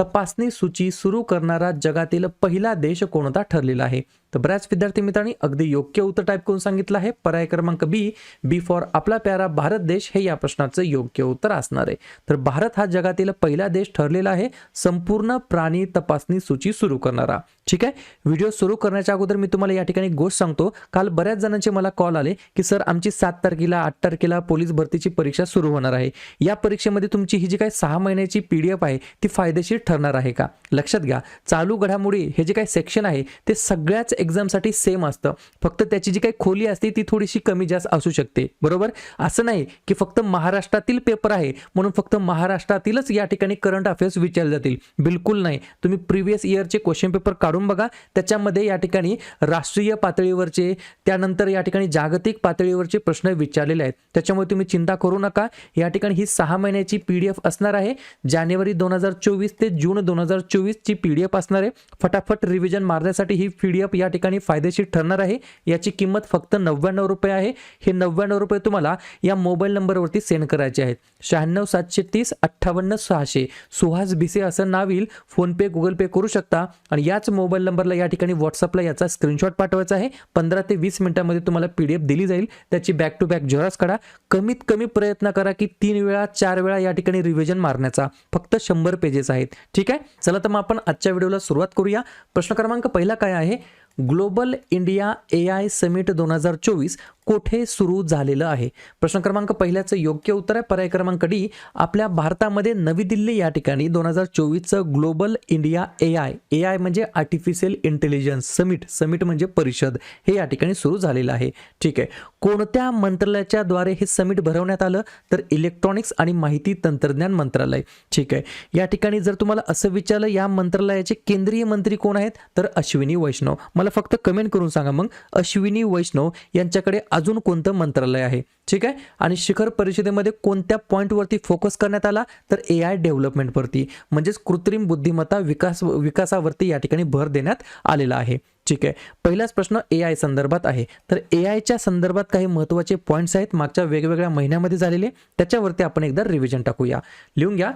तपासणी सूची सुरू करणारा जगातील पहिला देश कोणता ठरलेला आहे? तर बऱ्याच विद्यार्थी मित्रांनी अगदी योग्य उत्तर टाईप करून सांगितलं आहे. पर्याय क्रमांक बी बी फॉर आपला प्यारा भारत देश हे या प्रश्नाचं योग्य उत्तर असणार आहे. तर भारत हा जगातील पहिला देश ठरलेला आहे. संपूर्ण प्राणी तपासणी सूची सुरू करणारा. ठीक आहे? व्हिडिओ सुरू करण्याच्या अगोदर मी तुम्हाला या ठिकाणी गोष्ट सांगतो. काल बऱ्याच जणांचे मला कॉल आले की सर आमची सात तारखेला आठ तारखेला पोलीस भरतीची परीक्षा सुरू होणार आहे. या परीक्षेमध्ये तुमची ही जी काही सहा महिन्याची पी डी एफ आहे ती फायदेशीर ठरणार आहे का? लक्षात घ्या चालू घडामोडी हे जे काही सेक्शन आहे ते सगळ्याच एक्झामसाठी सेम असतं. फक्त त्याची जी काही खोली असते ती थोडीशी कमी जास्त असू शकते. बरोबर? असं नाही की फक्त महाराष्ट्रातील पेपर आहे म्हणून फक्त महाराष्ट्रातीलच या ठिकाणी करंट अफेअर्स विचारले जातील. बिलकुल नाही. तुम्ही प्रिव्हियस इयरचे क्वेश्चन पेपर काढून बघा. त्याच्यामध्ये या ठिकाणी राष्ट्रीय पातळीवरचे त्यानंतर या ठिकाणी जागतिक पातळीवरचे प्रश्न विचारलेले आहेत. त्याच्यामुळे तुम्ही चिंता करू नका. या ठिकाणी ही सहा महिन्याची पी डी एफ असणार आहे. जानेवारी दोन हजार चोवीस ते जून दोन हजार चोवीसची पी डी एफ असणार आहे. फटाफट रिव्हिजन मारण्यासाठी ही पी डी एफ या ठिकाणी फायदेशीर ठरणार आहे. याची किंमत फक्त नव्याण्णव रुपये आहे. हे नव्याण्णव रुपये तुम्हाला या मोबाईल नंबरवरती सेंड करायचे आहेत. शहाण्णव सातशे तीस अठ्ठावन्न सहाशे. सुहास भिसे असं नाव येईल. फोनपे गुगल पे करू शकता. आणि याच मोबाईल नंबरला या ठिकाणी व्हॉट्सअपला याचा स्क्रीनशॉट पाठवायचा आहे. पंधरा ते वीस मिनिटांमध्ये तुम्हाला पी डी एफ दिली जाईल. त्याची बॅक टू बॅक झेरॉक्स काढा. कमीत कमी प्रयत्न करा की तीन वेळा चार वेळा या ठिकाणी रिव्हिजन मारण्याचा. फक्त शंभर पेजेस आहेत. ठीक आहे? चला तर मग आपण आजच्या व्हिडिओला सुरुवात करूया. प्रश्न क्रमांक पहिला काय आहे? Global India A I summit दोन हजार चोवीस कोठे सुरू झालेलं आहे? प्रश्न क्रमांक पहिल्याचं योग्य उत्तर आहे. पर्याय क्रमांक डी आपल्या भारतामध्ये नवी दिल्ली या ठिकाणी दोन हजार चोवीसचं global India A I. A I म्हणजे आर्टिफिशियल इंटेलिजन्स समिट. समिट म्हणजे परिषद. हे या ठिकाणी सुरू झालेलं आहे. ठीक आहे. कोणत्या मंत्रालयाच्या द्वारे हे समिट भरवण्यात आलं? तर इलेक्ट्रॉनिक्स आणि माहिती तंत्रज्ञान मंत्रालय. ठीक आहे. या ठिकाणी जर तुम्हाला असं विचारलं या मंत्रालयाचे केंद्रीय मंत्री कोण आहेत? तर अश्विनी वैष्णव. मला फक्त कमेंट करून सांगा. मग अश्विनी वैष्णव यांच्याकडे अजून कोणतं मंत्रालय आहे? ठीक आहे? आणि शिखर परिषदेमध्ये कोणत्या पॉईंटवरती फोकस करण्यात आला? तर ए आय डेव्हलपमेंटवरती म्हणजेच कृत्रिम बुद्धिमत्ता विकास विकासावरती या ठिकाणी भर देण्यात आलेला आहे. ठीक आहे? पहिलाच प्रश्न ए आय संदर्भात आहे. तर ए आयच्या संदर्भात काही महत्त्वाचे पॉईंट्स आहेत. मागच्या वेगवेगळ्या महिन्यामध्ये झालेले. त्याच्यावरती आपण एकदा रिव्हिजन टाकूया. लिहून घ्या.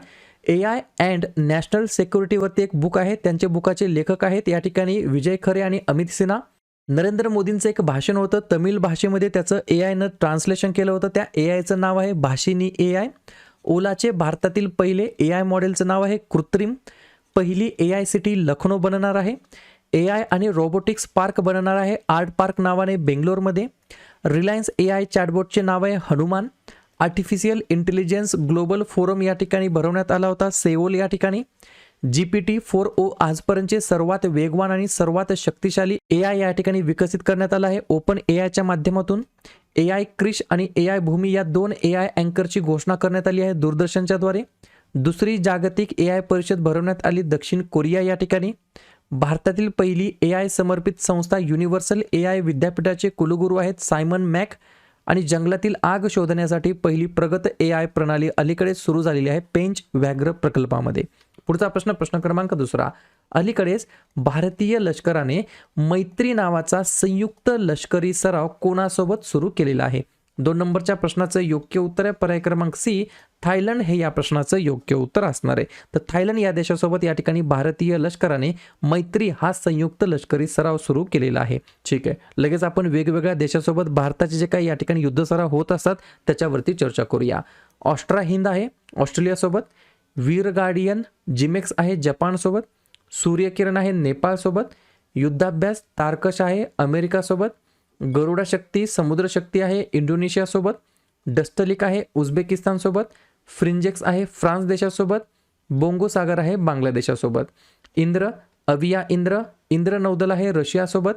ए आय अँड नॅशनल सेक्युरिटीवरती एक बुक आहे. त्यांचे बुकाचे लेखक आहेत. या ठिकाणी विजय खरे आणि अमित सिन्हा. नरेंद्र मोदींचं एक भाषण होतं. तमिळ भाषेमध्ये त्याचं ए आयनं ट्रान्सलेशन केलं होतं. त्या ए आयचं नाव आहे भाषिनी ए आय. ओलाचे भारतातील पहिले ए आय मॉडेलचं नाव आहे कृत्रिम. पहिली ए आय सिटी लखनौ बनणार आहे. ए आय आणि रोबोटिक्स पार्क बनणार आहे. आर्ट पार्क नावाने बेंगलोरमध्ये. रिलायन्स ए आय चॅटबोटचे नाव आहे Hanuman. Artificial intelligence global forum या ठिकाणी भरवण्यात आला होता. सेओल या ठिकाणी. G P T four o आजपर्यंतचे सर्वात वेगवान आणि सर्वात शक्तिशाली ए आय या ठिकाणी विकसित करण्यात आला आहे. ओपन ए आयच्या माध्यमातून ए आय क्रिश आणि ए आय भूमी या दोन ए आय अँकरची घोषणा करण्यात आली आहे दूरदर्शनच्या द्वारे. दुसरी जागतिक ए आय परिषद भरवण्यात आली दक्षिण कोरिया या ठिकाणी. भारतातील पहिली ए आय समर्पित संस्था युनिव्हर्सल ए आय विद्यापीठाचे कुलगुरू आहेत सायमन मॅक आणि जंगलातील आग शोधण्यासाठी पहिली प्रगत ए आय प्रणाली अलीकडेच सुरू झालेली आहे पेंच व्याघ्र प्रकल्पामध्ये. पुढचा प्रश्न प्रश्न क्रमांक दुसरा. अलीकडेच भारतीय लष्कराने मैत्री नावाचा संयुक्त लष्करी सराव कोणासोबत सुरू केलेला आहे? दोन नंबरच्या प्रश्नाचं योग्य उत्तर आहे. पर्याय क्रमांक सी थायलंड हे या प्रश्नाचं योग्य उत्तर असणार आहे. तर थायलंड या देशासोबत या ठिकाणी भारतीय लष्कराने मैत्री हा संयुक्त लष्करी सराव सुरू केलेला आहे. ठीक आहे. लगेच आपण वेगवेगळ्या देशासोबत भारताचे जे काही या ठिकाणी युद्ध सराव होत असतात त्याच्यावरती चर्चा करूया. ऑस्ट्रा हिंद आहे ऑस्ट्रेलियासोबत. वीर गार्डियन जिमेक्स आहे जपानसोबत. सूर्यकिरण आहे नेपाळसोबत. युद्धाभ्यास तारकश आहे अमेरिकासोबत. गरुडा शक्ती समुद्र शक्ती आहे इंडोनेशियासोबत. डस्टलिक आहे उझबेकिस्तानसोबत. फ्रिंजेक्स आहे फ्रान्स देशासोबत बोंगो सागर आहे बांगलादेशासोबत. इंद्र अविया इंद्र इंद्र नौदल आहे रशियासोबत.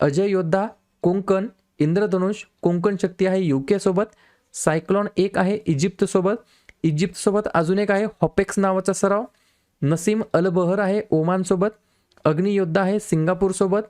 अजय योद्धा कोंकण इंद्रधनुष कोंकण शक्ती आहे यू सायक्लॉन एक आहे इजिप्तसोबत. इजिप्तसोबत अजून एक आहे हॉपेक्स नावाचा सराव. नसीम अल बहर आहे ओमानसोबत. अग्नियोद्धा आहे सिंगापूरसोबत.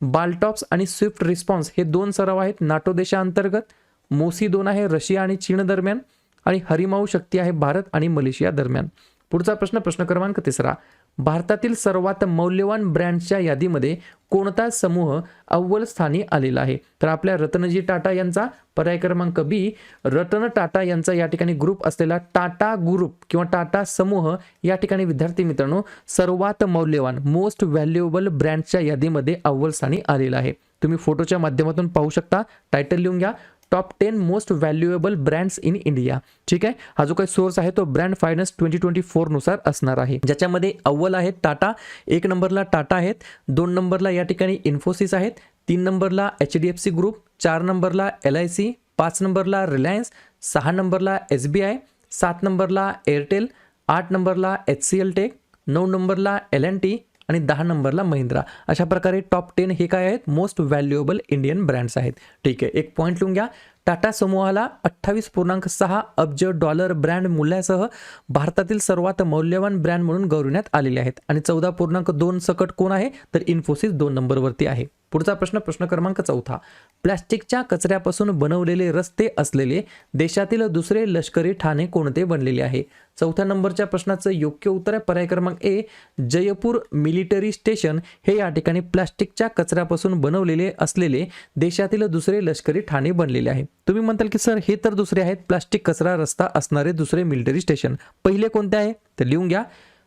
बालटॉप्स आणि स्विफ्ट रिस्पॉन्स हे दोन सराव आहेत नाटो देशांतर्गत मोसी दोन आहे रशिया आणि चीन दरम्यान. आणि हरिमाऊ शक्ती आहे भारत आणि मलेशिया दरम्यान. पुढचा प्रश्न प्रश्न क्रमांक तिसरा. भारतातील सर्वात मौल्यवान ब्रँडच्या यादीमध्ये कोणता समूह अव्वल स्थानी आलेला आहे? तर आपल्या रतनजी टाटा यांचा पर्याय क्रमांक बी. रतन टाटा यांचा या ठिकाणी ग्रुप असलेला टाटा ग्रुप किंवा टाटा समूह या ठिकाणी विद्यार्थी मित्रांनो सर्वात मौल्यवान मोस्ट व्हॅल्युएबल ब्रँडच्या यादीमध्ये अव्वल स्थानी आलेला आहे. तुम्ही फोटोच्या माध्यमातून पाहू शकता. टायटल लिहून घ्या. Top ten most valuable brands in India ठीक आहे? हा जो काही सोर्स आहे तो ब्रँड फायनान्स ट्वेंटी ट्वेंटी फोरनुसार असणार आहे. ज्याच्यामध्ये अव्वल आहेत टाटा. एक नंबरला टाटा आहेत. दोन नंबरला या ठिकाणी इन्फोसिस आहेत. तीन नंबरला H D F C group. चार नंबरला एल आय सी. पाच नंबरला रिलायन्स. सहा नंबरला एस बी आय. सात नंबरला एअरटेल. आठ नंबरला एच सी एल टेक. नऊ नंबरला एल एन टी. आणि दहा नंबरला महिंद्रा. अशा प्रकारे टॉप टेन हे काय आहेत? मोस्ट व्हॅल्युएबल इंडियन ब्रँड्स आहेत. ठीक आहे एक पॉईंट लिहून घ्या. टाटा समूहाला अठ्ठावीस पूर्णांक सहा अब्ज डॉलर ब्रँड मूल्यासह भारतातील सर्वात मौल्यवान ब्रँड म्हणून गौरवण्यात आलेले आहेत. आणि चौदा पूर्णांक दोन सकट कोण आहे? तर इन्फोसिस दोन नंबरवरती आहे. पुढचा प्रश्न प्रश्न क्रमांक चौथा. प्लॅस्टिकच्या कचऱ्यापासून बनवलेले रस्ते असलेले देशातील दुसरे लष्करी ठाणे कोणते बनलेले आहे? चौथ्या नंबरच्या प्रश्नाचं योग्य उत्तर आहे पर्याय क्रमांक ए जयपूर मिलिटरी स्टेशन. हे या ठिकाणी प्लॅस्टिकच्या कचऱ्यापासून बनवलेले असलेले देशातील दुसरे लष्करी ठाणे बनलेले आहे. तुम्ही म्हणताल की सर हे तर दुसरे आहेत. प्लास्टिक कचरा रस्ता असणारे दुसरे मिलिटरी स्टेशन. पहिले कोणते आहे? तर लिहून घ्या.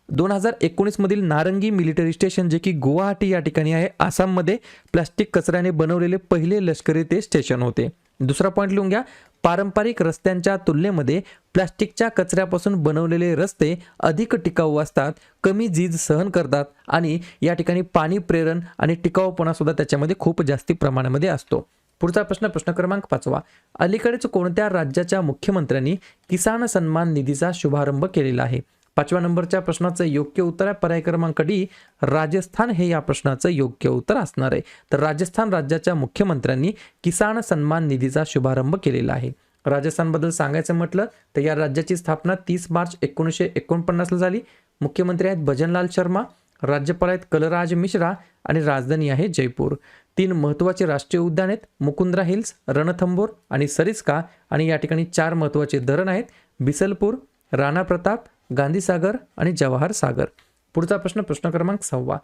दोन हजार एकोणीसमधील नारंगी मिलिटरी स्टेशन जे की गुवाहाटी या ठिकाणी आहे आसाममध्ये प्लास्टिक कचऱ्याने बनवलेले पहिले लष्करी ते स्टेशन होते. दुसरा पॉईंट लिहून घ्या. पारंपरिक रस्त्यांच्या तुलनेमध्ये प्लास्टिकच्या कचऱ्यापासून बनवलेले रस्ते अधिक टिकाऊ असतात कमी झीज सहन करतात आणि या ठिकाणी पाणी प्रेरण आणि टिकाऊपणासुद्धा त्याच्यामध्ये खूप जास्ती प्रमाणामध्ये असतो. पुढचा प्रश्न प्रश्न क्रमांक पाचवा. अलीकडेच कोणत्या राज्याच्या मुख्यमंत्र्यांनी किसान सन्मान निधीचा शुभारंभ केलेला आहे? पाचव्या नंबरच्या प्रश्नाचं योग्य उत्तर आहे. पर्याय क्रमांक डी राजस्थान हे या प्रश्नाचं योग्य उत्तर असणार आहे. तर राजस्थान राज्याच्या मुख्यमंत्र्यांनी किसान सन्मान निधीचा शुभारंभ केलेला आहे. राजस्थानबद्दल सांगायचं म्हटलं तर या राज्याची स्थापना तीस मार्च एकोणीसशे एकोणपन्नासला झाली. मुख्यमंत्री आहेत भजनलाल शर्मा राज्यपाल आहेत कलराज मिश्रा आणि राजधानी आहे जयपूर. तीन महत्त्वाचे राष्ट्रीय उद्यान आहेत मुकुंद्रा हिल्स रणथंबोर आणि सरिस्का आणि या ठिकाणी चार महत्त्वाचे धरण आहेत बिसलपूर राणा प्रताप गांधीसागर आणि जवाहर सागर. पुढचा प्रश्न प्रश्न क्रमांक सहावा.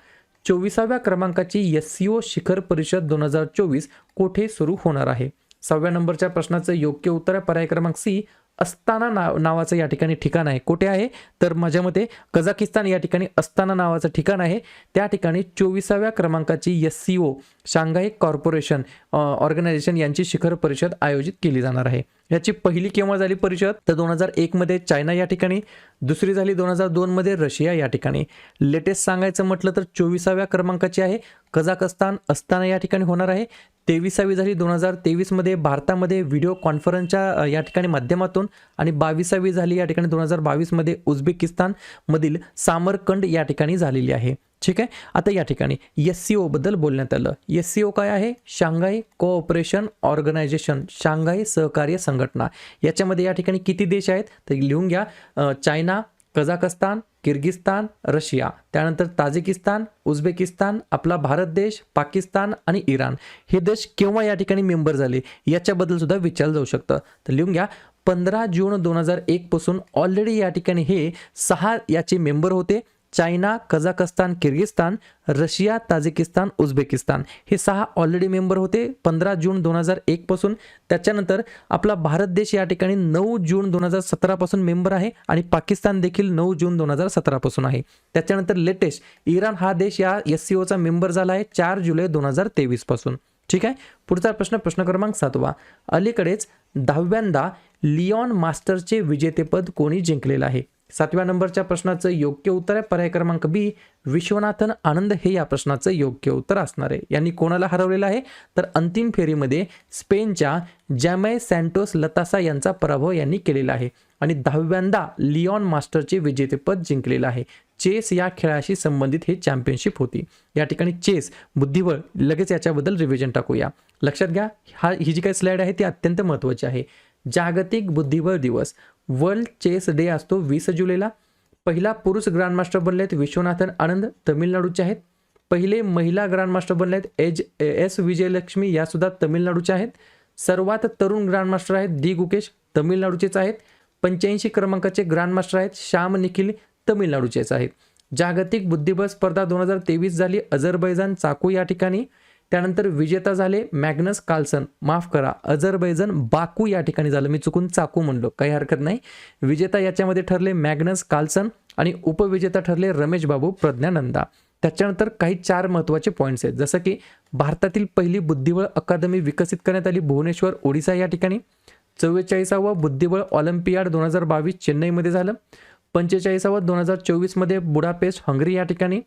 चोवीसाव्या क्रमांकाची एस सी ओ शिखर परिषद दोन हजार चोवीस कोठे सुरू होणार आहे? सहाव्या नंबरच्या प्रश्नाचं योग्य उत्तर आहे पर्याय क्रमांक सी अस्ताना नाव नावाचं या ठिकाणी ठिकाण आहे. कुठे आहे? तर माझ्या मते कझाकिस्तान या ठिकाणी अस्ताना नावाचं ठिकाण आहे. त्या ठिकाणी चोवीसाव्या क्रमांकाची S C O Shanghai corporation organisation यांची शिखर परिषद आयोजित केली जाणार आहे. याची पहिली केव्हा झाली परिषद? तर दोन हजार एकमध्ये चायना या ठिकाणी. दुसरी झाली दोन हजार दोनमध्ये रशिया या ठिकाणी. लेटेस्ट सांगायचं म्हटलं तर चोवीसाव्या क्रमांकाची आहे. कझाकस्तान अस्ताना या ठिकाणी होणार आहे. तेविसावी झाली. दोन हजार तेवीसमध्ये भारतामध्ये व्हिडिओ कॉन्फरन्सच्या या ठिकाणी माध्यमातून आणि बावीसावी झाली या ठिकाणी दोन हजार बावीसमध्ये उझबेकिस्तानमधील सामरकंड या ठिकाणी झालेली आहे. ठीक आहे? आता या ठिकाणी एस सी ओबद्दल बोलण्यात आलं. एस सी ओ काय आहे? शांघाय कोऑपरेशन ऑर्गनायझेशन शांघाय सहकार्य संघटना. याच्यामध्ये या ठिकाणी किती देश आहेत? तर लिहून घ्या. चायना कझाकस्तान किर्गिस्तान रशिया त्यानंतर ताजिकिस्तान उझबेकिस्तान आपला भारत देश पाकिस्तान आणि इराण. हे देश केव्हा या ठिकाणी मेंबर झाले याच्याबद्दल सुद्धा विचारलं जाऊ शकतं. तर लिहून घ्या पंधरा जून दोन हजार एकपासून ऑलरेडी या ठिकाणी हे सहा याचे मेंबर होते. China Kazakhstan Kyrgyzstan Russia Tajikistan Uzbekistan हे सहा ऑलरेडी मेंबर होते. पंधरा जून दोन हजार एकपासून त्याच्यानंतर आपला भारत देश या ठिकाणी नऊ जून दोन हजार सतरापासून मेंबर आहे आणि पाकिस्तान देखील नऊ जून दोन हजार सतरापासून आहे. त्याच्यानंतर लेटेस्ट इराण हा देश या एस सी ओचा मेंबर झाला आहे चार जुलै दोन हजार तेवीसपासून ठीक आहे? पुढचा प्रश्न प्रश्न क्रमांक सातवा. अलीकडेच दहाव्यांदा लिओन मास्टरचे विजेतेपद कोणी जिंकलेलं आहे? सातव्या नंबरच्या प्रश्नाचं योग्य उत्तर आहे. पर्याय क्रमांक बी विश्वनाथन आनंद हे या प्रश्नाचं योग्य उत्तर असणार आहे. यांनी कोणाला हरवलेलं आहे? तर अंतिम फेरीमध्ये स्पेनच्या जॅमय सँटोस लतासा यांचा पराभव यांनी केलेला आहे. आणि दहाव्यांदा लिओन मास्टरचे विजेतेपद जिंकलेलं आहे. चेस या खेळाशी संबंधित हे चॅम्पियनशिप होती. या ठिकाणी चेस बुद्धिबळ लगेच याच्याबद्दल रिव्हिजन टाकूया. लक्षात घ्या हा ही जी काही स्लाईड आहे ती अत्यंत महत्त्वाची आहे. जागतिक बुद्धिबळ दिवस. वर्ल्ड चेस डे असतो वीस जुलैला. पहिला पुरुष ग्रँडमास्टर बनले आहेत विश्वनाथन आनंद तमिळनाडूचे आहेत. पहिले महिला ग्रँडमास्टर बनले आहेत एज एस विजयलक्ष्मी या सुद्धा तमिळनाडूच्या आहेत. सर्वात तरुण ग्रँडमास्टर आहेत दी गुकेश तमिळनाडूचेच आहेत. पंच्याऐंशी क्रमांकाचे ग्रँडमास्टर आहेत श्याम निखिल तमिळनाडूचेच आहेत. जागतिक बुद्धिबळ स्पर्धा दोन हजार तेवीस झाली. अझरबैजान चाकू या ठिकाणी. त्यानंतर विजेता झाले मॅग्नस कार्लसन. माफ करा अझरबैजन बाकू या ठिकाणी झालं. मी चुकून चाकू म्हणलो. काही हरकत नाही. विजेता याच्यामध्ये ठरले मॅग्नस कार्लसन आणि उपविजेता ठरले रमेश बाबू प्रज्ञानंदा. त्याच्यानंतर काही चार महत्त्वाचे पॉईंट्स आहेत. जसं की भारतातील पहिली बुद्धिबळ अकादमी विकसित करण्यात आली भुवनेश्वर ओडिसा या ठिकाणी. चव्वेचाळीसावं बुद्धिबळ ऑलिम्पियाड दोन हजार बावीस चेन्नईमध्ये झालं. पंचेचाळीसावं दोन हजार चोवीसमध्ये बुडापेस्ट हंगरी या ठिकाणी.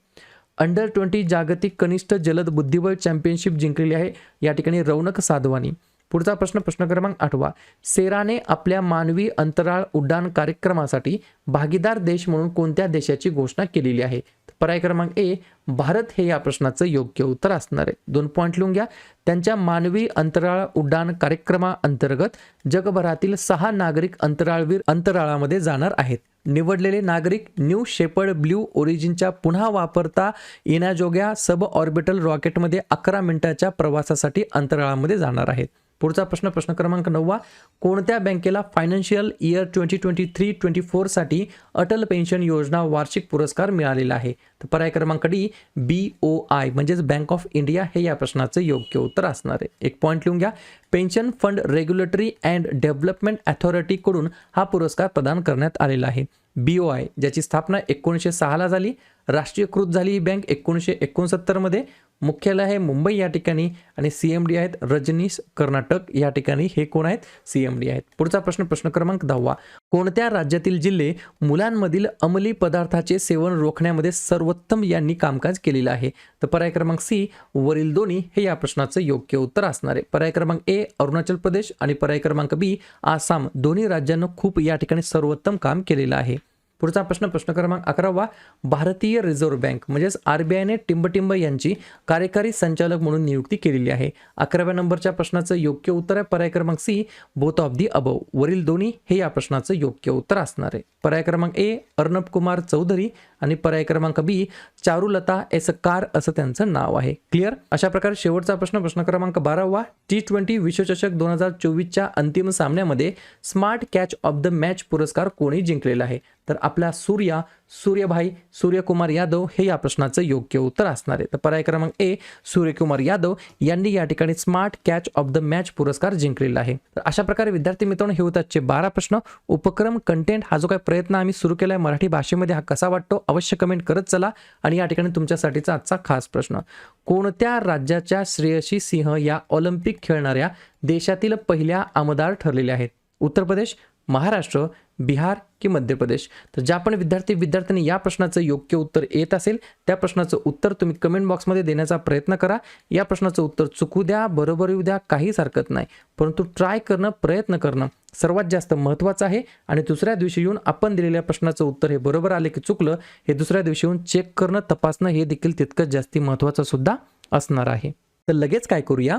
अंडर ट्वेंटी जागतिक कनिष्ठ जलद बुद्धिबळ चॅम्पियनशिप जिंकलेली आहे. या ठिकाणी रौनक साधवानी. पुढचा प्रश्न प्रश्न क्रमांक आठवा. सेराने आपल्या मानवी अंतराळ उड्डाण कार्यक्रमासाठी भागीदार देश म्हणून कोणत्या देशाची घोषणा केलेली आहे? पर्याय क्रमांक ए भारत हे या प्रश्नाचं योग्य उत्तर असणार आहे. दोन पॉईंट लिहून घ्या. त्यांच्या मानवी अंतराळ उड्डाण कार्यक्रमाअंतर्गत जगभरातील सहा नागरिक अंतराळवीर अंतराळामध्ये जाणार आहेत. निवडलेले नागरिक न्यू शेपर्ड ब्ल्यू ओरिजिनच्या पुन्हा वापरता येण्याजोग्या सब ऑर्बिटल रॉकेटमध्ये अकरा मिनिटाच्या प्रवासासाठी अंतराळामध्ये जाणार आहेत. पुढचा प्रश्न प्रश्न क्रमांक नववा कोणत्या बँकेला financial year twenty twenty three twenty फोरसाठी Atal pension Yojana वार्षिक पुरस्कार मिळालेला आहे? तर पर्याय क्रमांक डी बी ओ आय म्हणजेच बँक ऑफ इंडिया हे या प्रश्नाचं योग्य उत्तर असणार आहे. एक पॉईंट लिहून घ्या. Pension fund regulatory and development अथॉरिटीकडून हा पुरस्कार प्रदान करण्यात आलेला आहे. बी ओ आय ज्याची स्थापना एकोणीसशे सहाला झाली. राष्ट्रीयकृत झाली ही बँक एकोणीसशे एकोणसत्तरमध्ये मुख्यालय आहे मुंबई या ठिकाणी आणि सी एम डी आहेत रजनीश कर्नाटक या ठिकाणी. हे कोण आहेत? सी एम डी आहेत. पुढचा प्रश्न प्रश्न क्रमांक दहावा. कोणत्या राज्यातील जिल्हे मुलांमधील अंमली पदार्थाचे सेवन रोखण्यामध्ये सर्वोत्तम यांनी कामकाज केलेलं आहे? तर पर्याय क्रमांक सी वरील दोन्ही. हे या प्रश्नाचं योग्य उत्तर असणार आहे. पर्याय क्रमांक ए अरुणाचल प्रदेश. आणि पर्याय क्रमांक बी आसाम. दोन्ही राज्यांना खूप या ठिकाणी सर्वोत्तम काम केलेलं आहे. पुढचा प्रश्न प्रश्न क्रमांक अकरावा भारतीय रिझर्व्ह बँक म्हणजेच आर बी आयने टिंबटिंब यांची कार्यकारी संचालक म्हणून नियुक्ती केलेली आहे. अकराव्या नंबरच्या प्रश्नाचं योग्य उत्तर आहे. पर्याय क्रमांक C both of the above. वरील दोन्ही हे या प्रश्नाचं योग्य उत्तर असणार आहे. पर्याय क्रमांक ए अर्णब कुमार चौधरी आणि पर्याय क्रमांक बी चारुलता एस कार असं त्यांचं नाव आहे. क्लिअर? अशा प्रकारे शेवटचा प्रश्न प्रश्न क्रमांक बारावा टी ट्वेंटी विश्वचषक दोन हजार चोवीसच्या अंतिम सामन्यामध्ये smart catch of the match पुरस्कार कोणी जिंकलेला आहे? तर आपला सूर्या सूर्यभाई सूर्यकुमार यादव हे या प्रश्नाचं योग्य उत्तर असणार आहे. तर पर्याय क्रमांक ए सूर्यकुमार यादव यांनी या ठिकाणी smart catch of the match पुरस्कार जिंकलेला आहे. तर अशा प्रकारे विद्यार्थी मित्रांनो हे होतातचे बारा प्रश्न. उपक्रम कंटेंट हा जो काही प्रयत्न आम्ही सुरू केला आहे मराठी भाषेमध्ये हा कसा वाटतो अवश्य कमेंट करत चला आणि या ठिकाणी तुमच्यासाठीचा आजचा खास प्रश्न. कोणत्या राज्याच्या श्रेयशी सिंह या ऑलिम्पिक खेळणाऱ्या देशातील पहिल्या आमदार ठरलेले आहेत? उत्तर प्रदेश महाराष्ट्र बिहार की मध्य प्रदेश? तर ज्या पण विद्यार्थी विद्यार्थ्यांनी या प्रश्नाचं योग्य उत्तर येत असेल त्या प्रश्नाचं उत्तर तुम्ही कमेंट बॉक्समध्ये देण्याचा प्रयत्न करा. या प्रश्नाचं उत्तर चुकू द्या बरोबर येऊ द्या काहीच हरकत नाही. परंतु ट्राय करणं प्रयत्न करणं सर्वात जास्त महत्त्वाचं आहे. आणि दुसऱ्या दिवशी येऊन आपण दिलेल्या प्रश्नाचं उत्तर हे बरोबर आले की चुकलं हे दुसऱ्या दिवशी येऊन चेक करणं तपासणं हे देखील तितकंच जास्ती महत्त्वाचं सुद्धा असणार आहे. तर लगेच काय करूया?